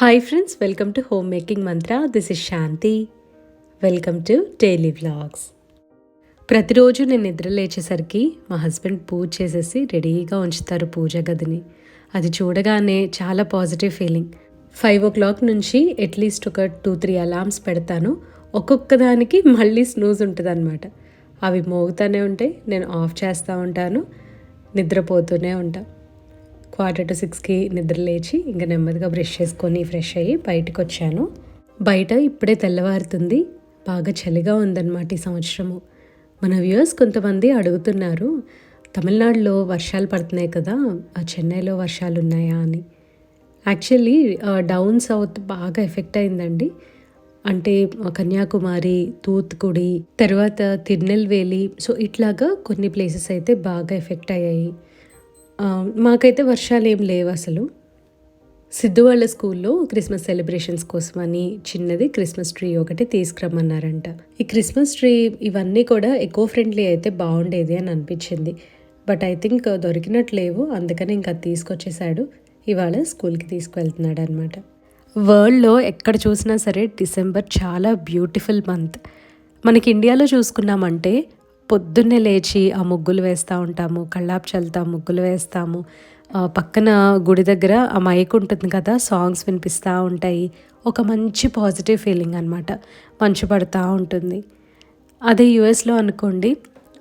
Hi friends welcome to home making Mantra this is Shanti welcome to daily vlogs ప్రతిరోజు నేను నిద్ర లేచేసరికి మా హస్బెండ్ పూజ చేసేసి రెడీగా ఉంచుతారు పూజ గదిని. అది చూడగానే చాలా positive feeling five o'clock నుంచి అట్లీస్ట్ ఒక టూ త్రీ అలార్మ్స్ పెడతాను. ఒక్కొక్క దానికి మళ్ళీ స్నూజ్ ఉంటుంది అనమాట అవి మోగుతూనే ఉంటాయి నేను ఆఫ్ చేస్తూ ఉంటాను నిద్రపోతూనే ఉంటాను క్వార్టర్ టు సిక్స్కి నిద్ర లేచి ఇంకా నెమ్మదిగా బ్రష్ చేసుకొని ఫ్రెష్ అయ్యి బయటకు వచ్చాను బయట ఇప్పుడే తెల్లవారుతుంది. బాగా చలిగా ఉందన్నమాట ఈ సంవత్సరము. మన వ్యూయర్స్ కొంతమంది అడుగుతున్నారు తమిళనాడులో వర్షాలు పడుతున్నాయి కదా ఆ చెన్నైలో వర్షాలు ఉన్నాయా అని. యాక్చువల్లీ డౌన్ సౌత్ బాగా ఎఫెక్ట్ అయిందండి. అంటే కన్యాకుమారి తూత్తుకుడి తర్వాత తిరునెల్వేలి సో ఇట్లాగా కొన్ని ప్లేసెస్ అయితే బాగా ఎఫెక్ట్ అయ్యాయి. మాకైతే వర్షాలు ఏం లేవు అసలు సిద్ధు వాళ్ళ స్కూల్లో క్రిస్మస్ సెలబ్రేషన్స్ కోసమని చిన్నది క్రిస్మస్ ట్రీ ఒకటి తీసుకురమ్మన్నారంట. ఈ క్రిస్మస్ ట్రీ ఇవన్నీ కూడా ఎకో ఫ్రెండ్లీ అయితే బాగుండేది అని అనిపించింది. బట్ ఐ థింక్ దొరికినట్లేవు అందుకని ఇంకా అది తీసుకొచ్చేసాడు ఇవాళ స్కూల్కి తీసుకువెళ్తున్నాడు అనమాట వరల్డ్లో ఎక్కడ చూసినా సరే డిసెంబర్ చాలా బ్యూటిఫుల్ మంత్. మనకి ఇండియాలో చూసుకున్నామంటే పొద్దున్నే లేచి ఆ ముగ్గులు వేస్తూ ఉంటాము కళ్ళాపు చల్లుతాం ముగ్గులు వేస్తాము. పక్కన గుడి దగ్గర ఆ మైక్ ఉంటుంది కదా సాంగ్స్ వినిపిస్తూ ఉంటాయి. ఒక మంచి పాజిటివ్ ఫీలింగ్ అనమాట మంచు పడుతూ ఉంటుంది. అదే యుఎస్లో అనుకోండి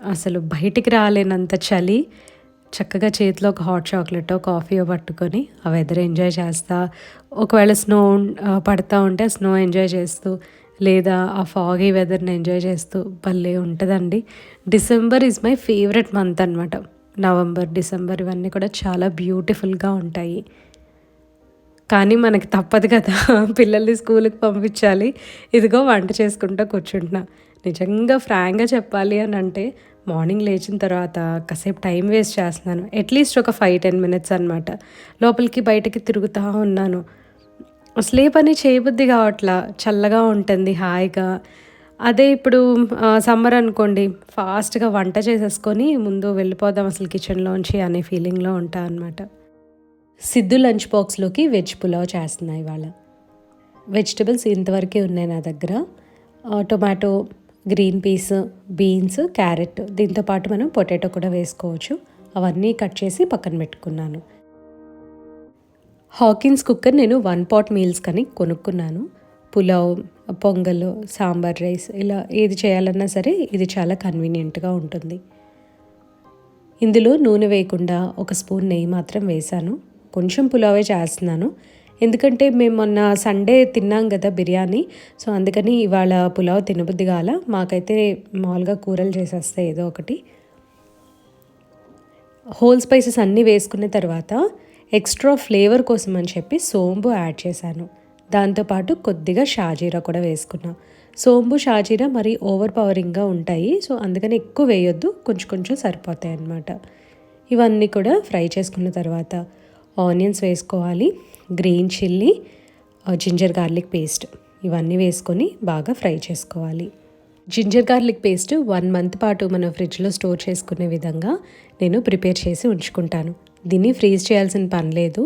అసలు బయటికి రాలేనంత చలి చక్కగా చేతిలో ఒక హాట్ చాక్లెట్ కాఫీయో పట్టుకొని ఆ వెదర్ ఎంజాయ్ చేస్తా. ఒకవేళ స్నో పడతా ఉంటే ఆ స్నో ఎంజాయ్ చేస్తూ లేదా ఆ ఫాగీ వెదర్ని ఎంజాయ్ చేస్తూ భలే ఉంటుందండి. December is my favourite month అనమాట నవంబర్ డిసెంబర్ ఇవన్నీ కూడా చాలా బ్యూటిఫుల్గా ఉంటాయి. కానీ మనకి తప్పదు కదా పిల్లల్ని స్కూల్కి పంపించాలి. ఇదిగో వంట చేసుకుంటూ కూర్చుంటున్నా. నిజంగా ఫ్రాంక్గా చెప్పాలి అని అంటే మార్నింగ్ లేచిన తర్వాత కాసేపు టైం వేస్ట్ చేస్తున్నాను. అట్లీస్ట్ ఒక ఫైవ్ టెన్ మినిట్స్ అనమాట లోపలికి బయటకి తిరుగుతూ ఉన్నాను. అసలు ఏ పని చేయబుద్ధి కావట్లా? చల్లగా ఉంటుంది హాయిగా. అదే ఇప్పుడు సమ్మర్ అనుకోండి ఫాస్ట్గా వంట చేసేసుకొని ముందు వెళ్ళిపోదాం అసలు కిచెన్లోంచి అనే ఫీలింగ్లో ఉంటా అనమాట సిద్ధు లంచ్ బాక్స్లోకి వెజ్ పులావ్ చేస్తున్నాయి ఇవాళ. వెజిటబుల్స్ ఇంతవరకే ఉన్నాయి నా దగ్గర. Tomato green peas beans carrot. దీంతో పాటు మనం పొటాటో కూడా వేసుకోవచ్చు. అవన్నీ కట్ చేసి పక్కన పెట్టుకున్నాను. హాకిన్స్ కుక్కర్ నేను వన్ పాట్ మీల్స్ కానీ కొనుక్కున్నాను. పులావ్ పొంగల్ సాంబార్ రైస్ ఇలా ఏది చేయాలన్నా సరే ఇది చాలా కన్వీనియంట్గా ఉంటుంది. ఇందులో నూనె వేయకుండా ఒక స్పూన్ నెయ్యి మాత్రం వేశాను. కొంచెం పులావే చేస్తున్నాను. ఎందుకంటే మేము మొన్న సండే తిన్నాం కదా బిర్యానీ సో అందుకని ఇవాళ పులావ్ తినబుద్ది కాల. మాకైతే మామూలుగా కూరలు చేసేస్తే ఏదో ఒకటి. హోల్ స్పైసెస్ అన్నీ వేసుకున్న తర్వాత ఎక్స్ట్రా ఫ్లేవర్ కోసం అని చెప్పి సోంబు యాడ్ చేశాను. దాంతోపాటు కొద్దిగా షాజీరా కూడా వేసుకున్నాను సోంబు షాజీరా మరీ ఓవర్ పవరింగ్గా ఉంటాయి సో అందుకని ఎక్కువ వేయొద్దు కొంచెం కొంచెం సరిపోతాయి అన్నమాట. ఇవన్నీ కూడా ఫ్రై చేసుకున్న తర్వాత ఆనియన్స్ వేసుకోవాలి green chilli ginger garlic paste. ఇవన్నీ వేసుకొని బాగా ఫ్రై చేసుకోవాలి. Ginger garlic paste one month పాటు మనం ఫ్రిడ్జ్లో స్టోర్ చేసుకునే విధంగా నేను ప్రిపేర్ చేసి ఉంచుకుంటాను. దీన్ని ఫ్రీజ్ చేయాల్సిన పని లేదు.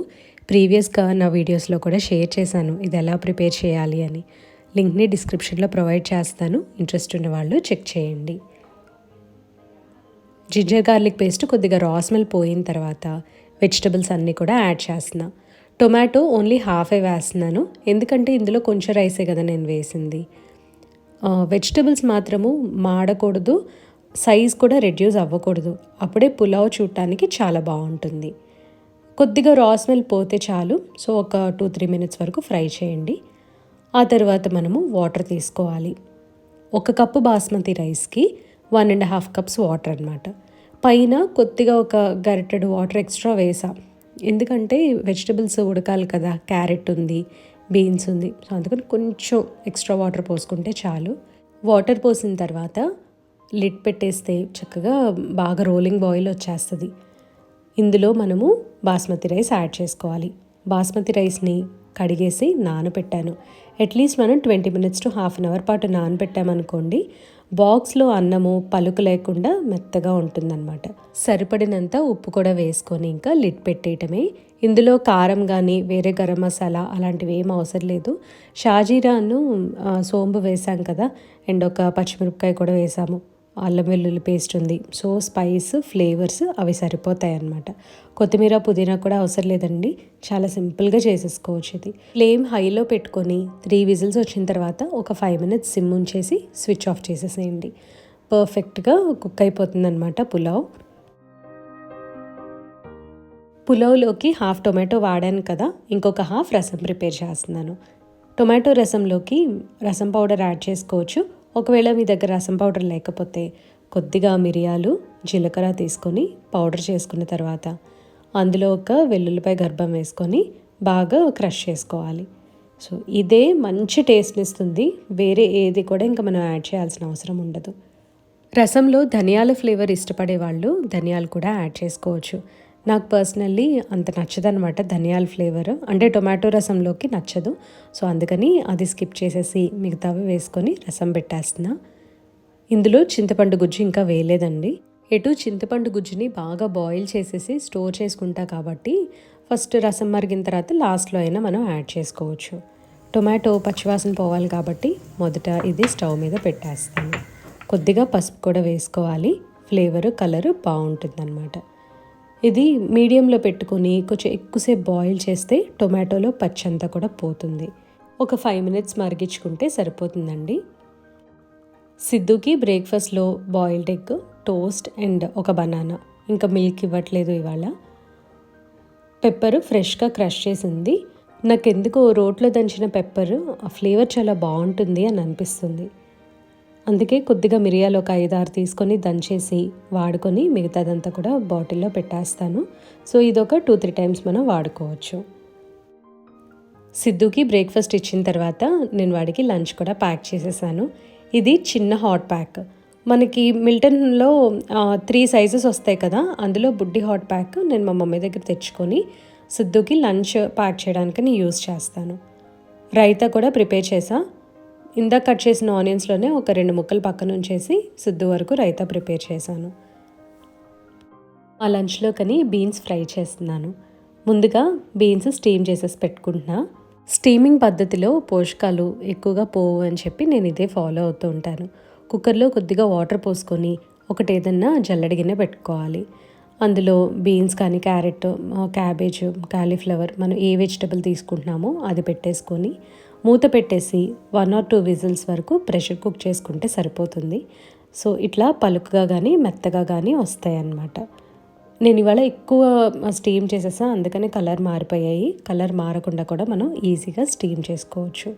ప్రీవియస్గా నా వీడియోస్లో కూడా షేర్ చేశాను. ఇది ఎలా ప్రిపేర్ చేయాలి అని. లింక్ని డిస్క్రిప్షన్లో ప్రొవైడ్ చేస్తాను. ఇంట్రెస్ట్ ఉన్న వాళ్ళు చెక్ చేయండి. జింజర్ గార్లిక్ పేస్ట్ కొద్దిగా రా స్మెల్ పోయిన తర్వాత వెజిటబుల్స్ అన్నీ కూడా యాడ్ చేస్తున్నా. టొమాటో ఓన్లీ హాఫే వేస్తున్నాను. ఎందుకంటే ఇందులో కొంచెం రైసే కదా నేను వేసింది. వెజిటబుల్స్ మాత్రము మాడకూడదు. సైజ్ కూడా రెడ్యూస్ అవ్వకూడదు. అప్పుడే పులావ్ చూడటానికి చాలా బాగుంటుంది. కొద్దిగా రా స్మెల్ పోతే చాలు. సో ఒక టూ త్రీ మినిట్స్ వరకు ఫ్రై చేయండి. ఆ తర్వాత మనము వాటర్ తీసుకోవాలి. ఒక కప్పు బాస్మతి రైస్కి one and half cups water అనమాట పైన కొద్దిగా ఒక గరిటెడ్ వాటర్ ఎక్స్ట్రా వేసా. ఎందుకంటే వెజిటబుల్స్ ఉడకాలి కదా క్యారెట్ ఉంది బీన్స్ ఉంది. సో అందుకని కొంచెం ఎక్స్ట్రా వాటర్ పోసుకుంటే చాలు. వాటర్ పోసిన తర్వాత లిడ్ పెట్టేస్తే చక్కగా బాగా రోలింగ్ బాయిల్ వచ్చేస్తుంది. ఇందులో మనము బాస్మతి రైస్ యాడ్ చేసుకోవాలి. బాస్మతి రైస్ని కడిగేసి నానబెట్టాను అట్లీస్ట్ మనం twenty minutes to half an hour పాటు నానబెట్టామనుకోండి బాక్స్లో అన్నము పలుకు లేకుండా మెత్తగా ఉంటుందన్నమాట. సరిపడినంత ఉప్పు కూడా వేసుకొని ఇంకా లిడ్ పెట్టేయటమే. ఇందులో కారం కానీ వేరే గరం మసాలా అలాంటివి ఏం అవసరం లేదు. షాజీరాను సోంబు సోంపు వేసాం కదా అండ్ ఒక పచ్చిమిరపకాయ కూడా వేసాము. అల్లం వెల్లుల్లి పేస్ట్ ఉంది. సో స్పైస్ ఫ్లేవర్స్ అవి సరిపోతాయి అన్నమాట కొత్తిమీర పుదీనా కూడా అవసరం లేదండి. చాలా సింపుల్గా చేసేసుకోవచ్చు ఇది. ఫ్లేమ్ హైలో పెట్టుకొని త్రీ విజిల్స్ వచ్చిన తర్వాత ఒక ఫైవ్ మినిట్స్ సిమ్ ఉంచేసి స్విచ్ ఆఫ్ చేసేసేయండి. పర్ఫెక్ట్గా కుక్ అయిపోతుంది అనమాట పులావ్. పులావ్లోకి హాఫ్ టొమాటో వాడాను కదా ఇంకొక హాఫ్ రసం ప్రిపేర్ చేస్తున్నాను. టొమాటో రసంలోకి రసం పౌడర్ యాడ్ చేసుకోవచ్చు. ఒకవేళ మీ దగ్గర రసం పౌడర్ లేకపోతే కొద్దిగా మిరియాలు జీలకర్ర తీసుకొని పౌడర్ చేసుకున్న తర్వాత అందులో ఒక వెల్లుల్లిపాయ గర్భం వేసుకొని బాగా క్రష్ చేసుకోవాలి. సో ఇదే మంచి టేస్ట్ని ఇస్తుంది వేరే ఏది కూడా ఇంకా మనం యాడ్ చేయాల్సిన అవసరం ఉండదు. రసంలో ధనియాల ఫ్లేవర్ ఇష్టపడే వాళ్ళు ధనియాలు కూడా యాడ్ చేసుకోవచ్చు. నాకు పర్సనల్లీ అంత నచ్చదనమాట ధనియాల ఫ్లేవర్ అంటే టొమాటో రసంలోకి నచ్చదు. సో అందుకని అది స్కిప్ చేసేసి మిగతావి వేసుకొని రసం పెట్టేస్తున్నా. ఇందులో చింతపండు గుజ్జు ఇంకా వేయలేదండి. ఎటు చింతపండు గుజ్జుని బాగా బాయిల్ చేసేసి స్టోర్ చేసుకుంటా కాబట్టి ఫస్ట్ రసం మరిగిన తర్వాత లాస్ట్లో అయినా మనం యాడ్ చేసుకోవచ్చు. టొమాటో పచ్చివాసన పోవాలి కాబట్టి మొదట ఇది స్టవ్ మీద పెట్టేస్తాను. కొద్దిగా పసుపు కూడా వేసుకోవాలి. ఫ్లేవర్ కలర్ బాగుంటుందన్నమాట. ఇది మీడియంలో పెట్టుకొని కొంచెం ఎక్కువసేపు బాయిల్ చేస్తే టొమాటోలో పచ్చంతా కూడా పోతుంది. ఒక ఫైవ్ మినిట్స్ మరిగించుకుంటే సరిపోతుందండి. సిద్ధుకి బ్రేక్ఫాస్ట్లో బాయిల్డ్ ఎగ్ టోస్ట్ అండ్ ఒక బనానా. ఇంకా మిల్క్ ఇవ్వట్లేదు ఇవాళ. పెప్పరు ఫ్రెష్గా క్రష్ చేసింది. నాకు ఎందుకో రోట్లో దంచిన పెప్పరు ఆ ఫ్లేవర్ చాలా బాగుంటుంది అని అనిపిస్తుంది. అందుకే కొద్దిగా మిరియాలు ఒక ఐదారు తీసుకొని దంచేసి వాడుకొని మిగతాదంతా కూడా బాటిల్లో పెట్టేస్తాను. సో ఇదొక టూ త్రీ టైమ్స్ మనం వాడుకోవచ్చు. సిద్ధుకి బ్రేక్ఫాస్ట్ ఇచ్చిన తర్వాత నేను వాడికి లంచ్ కూడా ప్యాక్ చేసేసాను. ఇది చిన్న హాట్ ప్యాక్ మనకి మిల్టన్లో త్రీ సైజెస్ వస్తాయి కదా అందులో బుడ్డి హాట్ ప్యాక్ నేను మా మమ్మీ దగ్గర తెచ్చుకొని సిద్ధుకి లంచ్ ప్యాక్ చేయడానికి నేను యూస్ చేస్తాను. రైతా కూడా ప్రిపేర్ చేసా. ఇందాక కట్ చేసిన ఆనియన్స్లోనే ఒక రెండు ముక్కలు పక్కన ఉంచేసి సిద్ధు వరకు రైతా ప్రిపేర్ చేశాను. ఆ లంచ్లో కని బీన్స్ ఫ్రై చేస్తున్నాను. ముందుగా బీన్స్ స్టీమ్ చేసేసి పెట్టుకుంటున్నా. స్టీమింగ్ పద్ధతిలో పోషకాలు ఎక్కువగా పోవు అని చెప్పి నేను ఇదే ఫాలో అవుతూ ఉంటాను. కుక్కర్లో కొద్దిగా వాటర్ పోసుకొని ఒకటి ఏదన్నా జల్లడి గిన్నె పెట్టుకోవాలి. అందులో బీన్స్ కానీ క్యారెట్ క్యాబేజ్ కాలీఫ్లవర్ మనం ఏ వెజిటబుల్ తీసుకుంటున్నామో అది పెట్టేసుకొని మూత పెట్టేసి వన్ ఆర్ టూ విజిల్స్ వరకు ప్రెషర్ కుక్ చేసుకుంటే సరిపోతుంది. సో ఇట్లా పలుకుగా కానీ మెత్తగా కానీ వస్తాయి అన్నమాట నేను ఇవాళ ఎక్కువ స్టీమ్ చేసేసా అందుకని కలర్ మారిపోయాయి. కలర్ మారకుండా కూడా మనం ఈజీగా స్టీమ్ చేసుకోవచ్చు.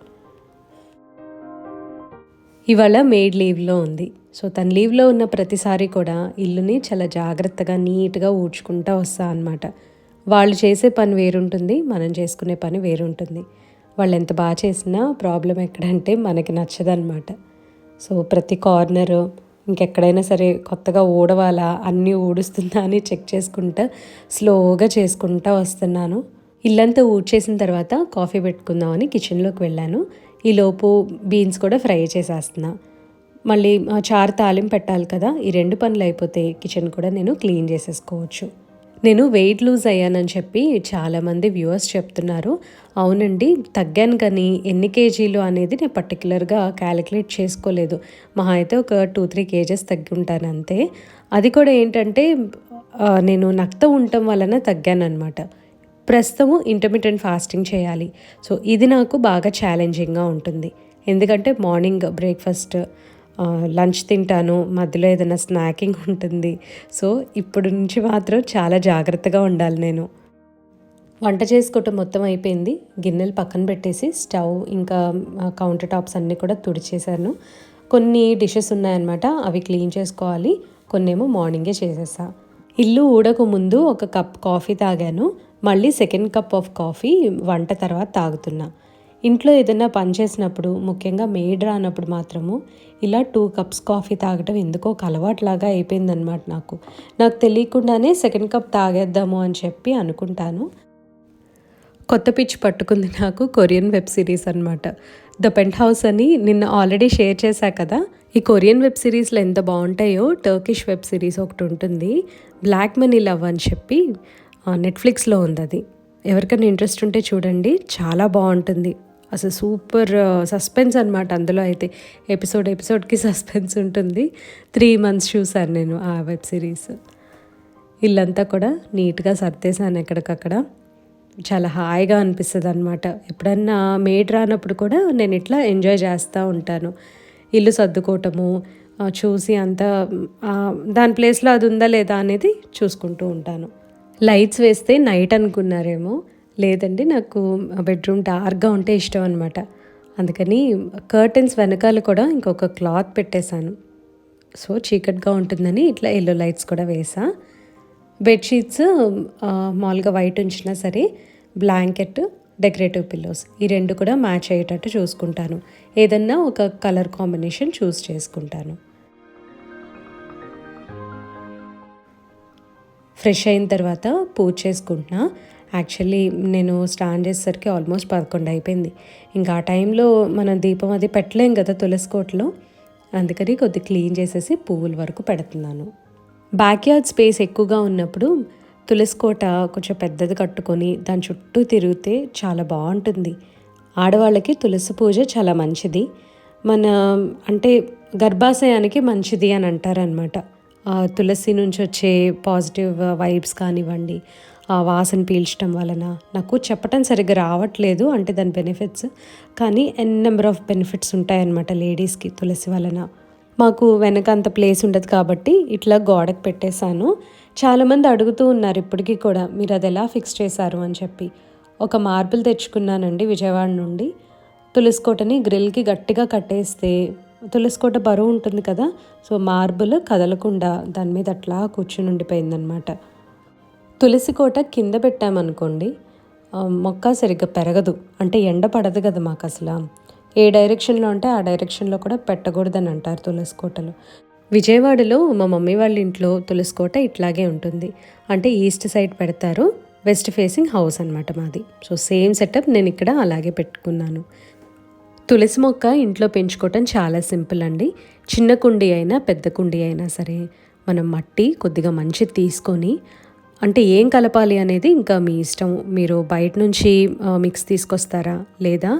ఇవాళ మేడ్ లీవ్లో ఉంది. సో తన లీవ్లో ఉన్న ప్రతిసారి కూడా ఇల్లుని చాలా జాగ్రత్తగా నీట్గా ఊడ్చుకుంటూ వస్తా అనమాట వాళ్ళు చేసే పని వేరుంటుంది మనం చేసుకునే పని వేరుంటుంది. వాళ్ళు ఎంత బాగా చేసినా ప్రాబ్లం ఎక్కడంటే మనకి నచ్చదనమాట సో ప్రతి కార్నర్ ఇంకెక్కడైనా సరే కొత్తగా ఊడవాలా అన్నీ ఊడుస్తుందా అని చెక్ చేసుకుంటా స్లోగా చేసుకుంటా వస్తున్నాను. ఇల్లంతా ఊడ్చేసిన తర్వాత కాఫీ పెట్టుకుందామని కిచెన్లోకి వెళ్ళాను. ఈలోపు బీన్స్ కూడా ఫ్రై చేసేస్తున్నా. మళ్ళీ ఆ, చారు తాలింపు పెట్టాలి కదా ఈ రెండు పనులు అయిపోతే కిచెన్ కూడా నేను క్లీన్ చేసేసుకోవచ్చు. నేను వెయిట్ లూజ్ అయ్యానని చెప్పి చాలామంది వ్యూవర్స్ చెప్తున్నారు. అవునండి తగ్గాను కానీ ఎన్ని కేజీలు అనేది నేను పర్టికులర్గా క్యాలిక్యులేట్ చేసుకోలేదు. మహా అయితే ఒక టూ త్రీ కేజెస్ తగ్గి ఉంటాను అంతే. అది కూడా ఏంటంటే నేను నక్త ఉండటం వలన తగ్గాను అనమాట ప్రస్తుతము ఇంటర్మీడియట్ ఫాస్టింగ్ చేయాలి. సో ఇది నాకు బాగా ఛాలెంజింగ్గా ఉంటుంది. ఎందుకంటే మార్నింగ్ బ్రేక్ఫాస్ట్ లంచ్ తింటాను మధ్యలో ఏదైనా స్నాకింగ్ ఉంటుంది. సో ఇప్పుడు నుంచి మాత్రం చాలా జాగ్రత్తగా ఉండాలి నేను. వంట చేసుకోవటం మొత్తం అయిపోయింది. గిన్నెలు పక్కన పెట్టేసి స్టవ్ ఇంకా కౌంటర్ టాప్స్ అన్నీ కూడా తుడిచేశాను. కొన్ని డిషెస్ ఉన్నాయన్నమాట అవి క్లీన్ చేసుకోవాలి. కొన్నేమో మార్నింగే చేసేసా ఇల్లు ఊడక ముందు ఒక కప్ కాఫీ తాగాను. మళ్ళీ సెకండ్ కప్ ఆఫ్ కాఫీ వంట తర్వాత తాగుతున్నా. ఇంట్లో ఏదైనా పని చేసినప్పుడు ముఖ్యంగా మేడ్ రానప్పుడు మాత్రము ఇలా టూ కప్స్ కాఫీ తాగటం ఎందుకో ఒక అలవాట్లాగా అయిపోయిందనమాట నాకు. నాకు తెలియకుండానే సెకండ్ కప్ తాగేద్దాము అని చెప్పి అనుకుంటాను. కొత్త పిచ్చి పట్టుకుంది నాకు కొరియన్ వెబ్ సిరీస్ అనమాట ద పెంట్ హౌస్ అని నిన్న ఆల్రెడీ షేర్ చేశా కదా. ఈ కొరియన్ వెబ్ సిరీస్లో ఎంత బాగుంటాయో టర్కిష్ వెబ్ సిరీస్ ఒకటి ఉంటుంది. బ్లాక్ మనీ లవ్ అని చెప్పి నెట్ఫ్లిక్స్లో ఉంది అది. ఎవరికైనా ఇంట్రెస్ట్ ఉంటే చూడండి. చాలా బాగుంటుంది. అసలు సూపర్ సస్పెన్స్ అనమాట అందులో అయితే. ఎపిసోడ్ ఎపిసోడ్కి సస్పెన్స్ ఉంటుంది. త్రీ మంత్స్ చూసాను నేను ఆ వెబ్ సిరీస్. ఇల్లంతా కూడా నీట్గా సర్దేశాను ఎక్కడికక్కడ. చాలా హాయిగా అనిపిస్తుంది అనమాట ఎప్పుడన్నా మేడ్ రానప్పుడు కూడా నేను ఇట్లా ఎంజాయ్ చేస్తూ ఉంటాను. ఇల్లు సర్దుకోవటము చూసి అంతా దాని ప్లేస్లో అది ఉందా లేదా అనేది చూసుకుంటూ ఉంటాను. లైట్స్ వేస్తే నైట్ అనుకున్నారేమో. లేదండి నాకు బెడ్రూమ్ డార్క్గా ఉంటే ఇష్టం అనమాట అందుకని కర్టెన్స్ వెనకాల కూడా ఇంకొక క్లాత్ పెట్టేశాను. సో చీకట్గా ఉంటుందని ఇట్లా ఎల్లో లైట్స్ కూడా వేసా. బెడ్షీట్స్ మామూలుగా వైట్ ఉంచినా సరే బ్లాంకెట్ డెకరేటివ్ పిల్లోస్ ఈ రెండు కూడా మ్యాచ్ అయ్యేటట్టు చూసుకుంటాను. ఏదన్నా ఒక కలర్ కాంబినేషన్ చూస్ చేసుకుంటాను. ఫ్రెష్ అయిన తర్వాత పూజ చేసుకుంటున్నా. యాక్చువల్లీ నేను స్టాండ్ చేసేసరికి ఆల్మోస్ట్ పదకొండు అయిపోయింది. ఇంకా ఆ టైంలో మనం దీపం అది పెట్టలేం కదా తులసి కోటలో. అందుకని కొద్ది క్లీన్ చేసేసి పువ్వుల వరకు పెడుతున్నాను. బ్యాక్ యార్డ్ స్పేస్ ఎక్కువగా ఉన్నప్పుడు తులసి కోట కొంచెం పెద్దది కట్టుకొని దాని చుట్టూ తిరిగితే చాలా బాగుంటుంది. ఆడవాళ్ళకి తులసి పూజ చాలా మంచిది. మన అంటే గర్భాశయానికి మంచిది అని అంటారనమాట తులసి నుంచి వచ్చే పాజిటివ్ వైబ్స్ కానివ్వండి ఆ వాసన పీల్చడం వలన. నాకు చెప్పటం సరిగ్గా రావట్లేదు అంటే దాని బెనిఫిట్స్ కానీ ఎన్ నెంబర్ ఆఫ్ బెనిఫిట్స్ ఉంటాయన్నమాట లేడీస్కి తులసి వలన. మాకు వెనక అంత ప్లేస్ ఉండదు కాబట్టి ఇట్లా గోడకు పెట్టేశాను. చాలామంది అడుగుతూ ఉన్నారు ఇప్పటికీ కూడా మీరు అది ఎలా ఫిక్స్ చేశారు? అని చెప్పి. ఒక మార్బుల్ తెచ్చుకున్నానండి విజయవాడ నుండి. తులసికోటని గ్రిల్కి గట్టిగా కట్టేస్తే తులసికోట బరువు ఉంటుంది కదా సో మార్బుల్ కదలకుండా దాని మీద అట్లా కూర్చుని ఉండిపోయిందనమాట తులసి కోట కింద పెట్టామనుకోండి మొక్క సరిగ్గా పెరగదు. అంటే ఎండ పడదు కదా మాకు అసలు. ఏ డైరెక్షన్లో ఉంటే ఆ డైరెక్షన్లో కూడా పెట్టకూడదని అంటారు తులసి కోటలు విజయవాడలో మా మమ్మీ వాళ్ళ ఇంట్లో తులసి కోట ఇట్లాగే ఉంటుంది. అంటే ఈస్ట్ సైడ్ పెడతారు వెస్ట్ ఫేసింగ్ హౌస్ అనమాట మాది. సో సేమ్ సెటప్ నేను ఇక్కడ అలాగే పెట్టుకున్నాను. తులసి మొక్క ఇంట్లో పెంచుకోవటం చాలా సింపుల్ అండి. చిన్న కుండీ అయినా పెద్ద కుండీ అయినా సరే మనం మట్టి కొద్దిగా మంచిది తీసుకొని అంటే ఏం కలపాలి అనేది ఇంకా మీ ఇష్టం. మీరు బయట నుంచి మిక్స్ తీసుకొస్తారా? లేదా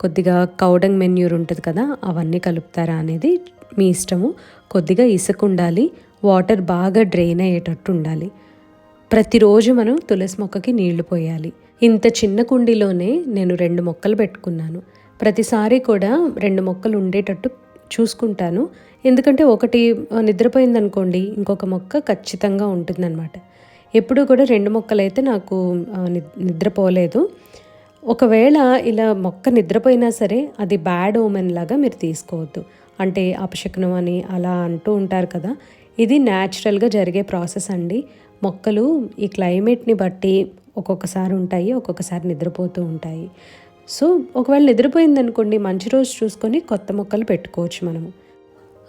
కొద్దిగా కౌడంగ్ మెన్యూర్ ఉంటుంది కదా అవన్నీ కలుపుతారా అనేది మీ ఇష్టము. కొద్దిగా ఇసుక ఉండాలి వాటర్ బాగా డ్రైన్ అయ్యేటట్టు ఉండాలి. ప్రతిరోజు మనం తులసి మొక్కకి నీళ్ళు పోయాలి. ఇంత చిన్న కుండీలోనే నేను రెండు మొక్కలు పెట్టుకున్నాను. ప్రతిసారి కూడా రెండు మొక్కలు ఉండేటట్టు చూసుకుంటాను. ఎందుకంటే ఒకటి నిద్రపోయిందనుకోండి ఇంకొక మొక్క ఖచ్చితంగా ఉంటుందన్నమాట. ఎప్పుడూ కూడా రెండు మొక్కలు అయితే నాకు నిద్రపోలేదు. ఒకవేళ ఇలా మొక్క నిద్రపోయినా సరే అది బ్యాడ్ ఓమెన్ లాగా మీరు తీసుకోవద్దు. అంటే అపశకునం అని అలా అంటూ ఉంటారు కదా ఇది న్యాచురల్గా జరిగే ప్రాసెస్ అండి. మొక్కలు ఈ క్లైమేట్ని బట్టి ఒక్కొక్కసారి ఉంటాయి ఒక్కొక్కసారి నిద్రపోతూ ఉంటాయి. సో ఒకవేళ నిద్రపోయిందనుకోండి మంచి రోజు చూసుకొని కొత్త మొక్కలు పెట్టుకోవచ్చు మనము.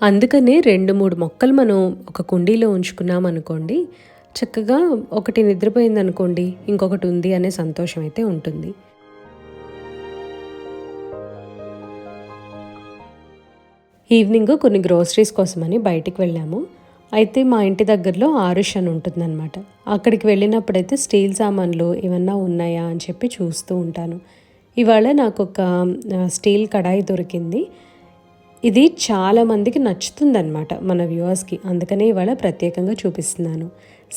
అందుకనే రెండు మూడు మొక్కలు మనం ఒక కుండీలో ఉంచుకున్నాం అనుకోండి చక్కగా ఒకటి నిద్రపోయింది అనుకోండి ఇంకొకటి ఉంది అనే సంతోషం అయితే ఉంటుంది. ఈవినింగ్ కొన్ని గ్రోసరీస్ కోసమని బయటికి వెళ్ళాము. అయితే మా ఇంటి దగ్గరలో ఆరుష్ అని ఉంటుందన్నమాట. అక్కడికి వెళ్ళినప్పుడైతే స్టీల్ సామాన్లు ఏమన్నా ఉన్నాయా అని చెప్పి చూస్తూ ఉంటాను. ఇవాళ నాకు ఒక స్టీల్ కడాయి దొరికింది. ఇది చాలామందికి నచ్చుతుందన్నమాట మన వ్యూవర్స్కి. అందుకనే ఇవాళ ప్రత్యేకంగా చూపిస్తున్నాను.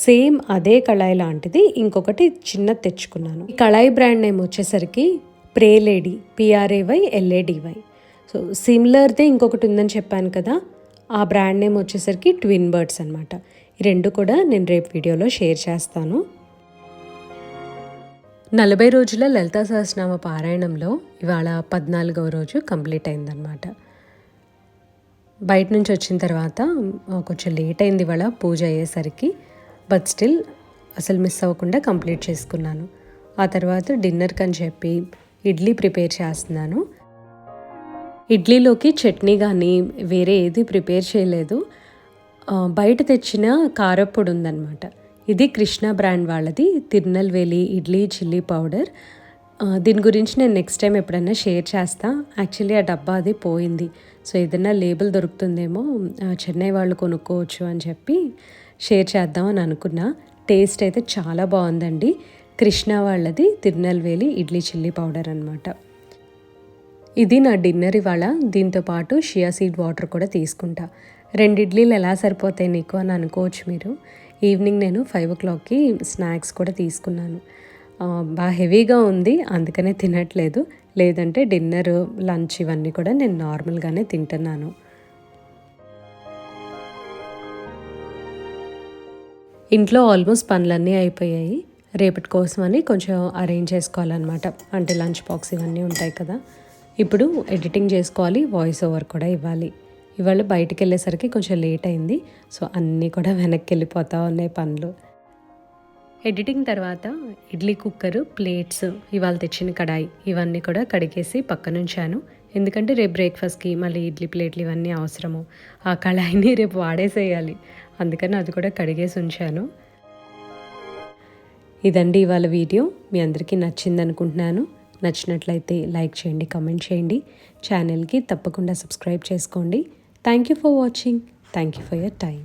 సేమ్ అదే కళాయి లాంటిది ఇంకొకటి చిన్న తెచ్చుకున్నాను. ఈ కళాయి బ్రాండ్ నేమ్ వచ్చేసరికి ప్రేలేడీ పిఆర్ఏవై ఎల్ఏడివై సో సిమిలర్దే ఇంకొకటి ఉందని చెప్పాను కదా ఆ బ్రాండ్ నేమ్ వచ్చేసరికి ట్విన్ బర్డ్స్ అనమాట ఈ రెండు కూడా నేను రేపు వీడియోలో షేర్ చేస్తాను. నలభై రోజుల లలితా సహస్రనామ పారాయణంలో ఇవాళ పద్నాలుగవ రోజు కంప్లీట్ అయిందనమాట బయట నుంచి వచ్చిన తర్వాత కొంచెం లేట్ అయింది ఇవాళ పూజ అయ్యేసరికి. బట్ స్టిల్ అసలు మిస్ అవ్వకుండా కంప్లీట్ చేసుకున్నాను. ఆ తర్వాత డిన్నర్కి అని చెప్పి ఇడ్లీ ప్రిపేర్ చేస్తున్నాను. ఇడ్లీలోకి చట్నీ కానీ వేరే ఏది ప్రిపేర్ చేయలేదు. బయట తెచ్చిన కారప్పొడి ఉందన్నమాట. ఇది కృష్ణ బ్రాండ్ వాళ్ళది తిరునల్వేలి ఇడ్లీ చిల్లీ పౌడర్. దీని గురించి నేను నెక్స్ట్ టైం ఎప్పుడైనా షేర్ చేస్తా. యాక్చువల్లీ ఆ డబ్బా అది పోయింది. సో ఏదైనా లేబుల్ దొరుకుతుందేమో చెన్నై వాళ్ళు కొనుక్కోవచ్చు అని చెప్పి షేర్ చేద్దాం అని అనుకున్నా. టేస్ట్ అయితే చాలా బాగుందండి. కృష్ణ వాళ్ళది తిరునెల్వేలి ఇడ్లీ చిల్లీ పౌడర్ అనమాట ఇది నా డిన్నర్ ఇవాళ. దీంతో పాటు షియా సీడ్ వాటర్ కూడా తీసుకుంటా. రెండు ఇడ్లీలు ఎలా సరిపోతాయి నీకు అని అనుకోవచ్చు మీరు. ఈవినింగ్ నేను ఫైవ్ ఓ క్లాక్కి స్నాక్స్ కూడా తీసుకున్నాను. బాగా హెవీగా ఉంది. అందుకనే తినట్లేదు. లేదంటే డిన్నర్ లంచ్ ఇవన్నీ కూడా నేను నార్మల్గానే తింటున్నాను. ఇంట్లో ఆల్మోస్ట్ పనులన్నీ అయిపోయాయి. రేపటి కోసమని కొంచెం అరేంజ్ చేసుకోవాలన్నమాట. అంటే లంచ్ బాక్స్ ఇవన్నీ ఉంటాయి కదా. ఇప్పుడు ఎడిటింగ్ చేసుకోవాలి వాయిస్ ఓవర్ కూడా ఇవ్వాలి. ఇవాళ బయటికి వెళ్ళేసరికి కొంచెం లేట్ అయింది. సో అన్నీ కూడా వెనక్కి వెళ్ళిపోతూ ఉన్నాయి పనులు. ఎడిటింగ్ తర్వాత ఇడ్లీ కుక్కరు ప్లేట్స్ ఇవాళ తెచ్చిన కడాయి ఇవన్నీ కూడా కడిగేసి పక్కనుంచాను. ఎందుకంటే రేపు బ్రేక్ఫాస్ట్కి మళ్ళీ ఇడ్లీ ప్లేట్లు ఇవన్నీ అవసరము. ఆ కళాయిని రేపు వాడేసేయాలి. అందుకని అది కూడా కడిగేసి ఉంచాను. ఇదండి ఇవాళ వీడియో. మీ అందరికీ నచ్చింది అనుకుంటున్నాను నచ్చినట్లయితే లైక్ చేయండి కమెంట్ చేయండి. ఛానల్కి తప్పకుండా సబ్స్క్రైబ్ చేసుకోండి. Thank you for watching thank you for your time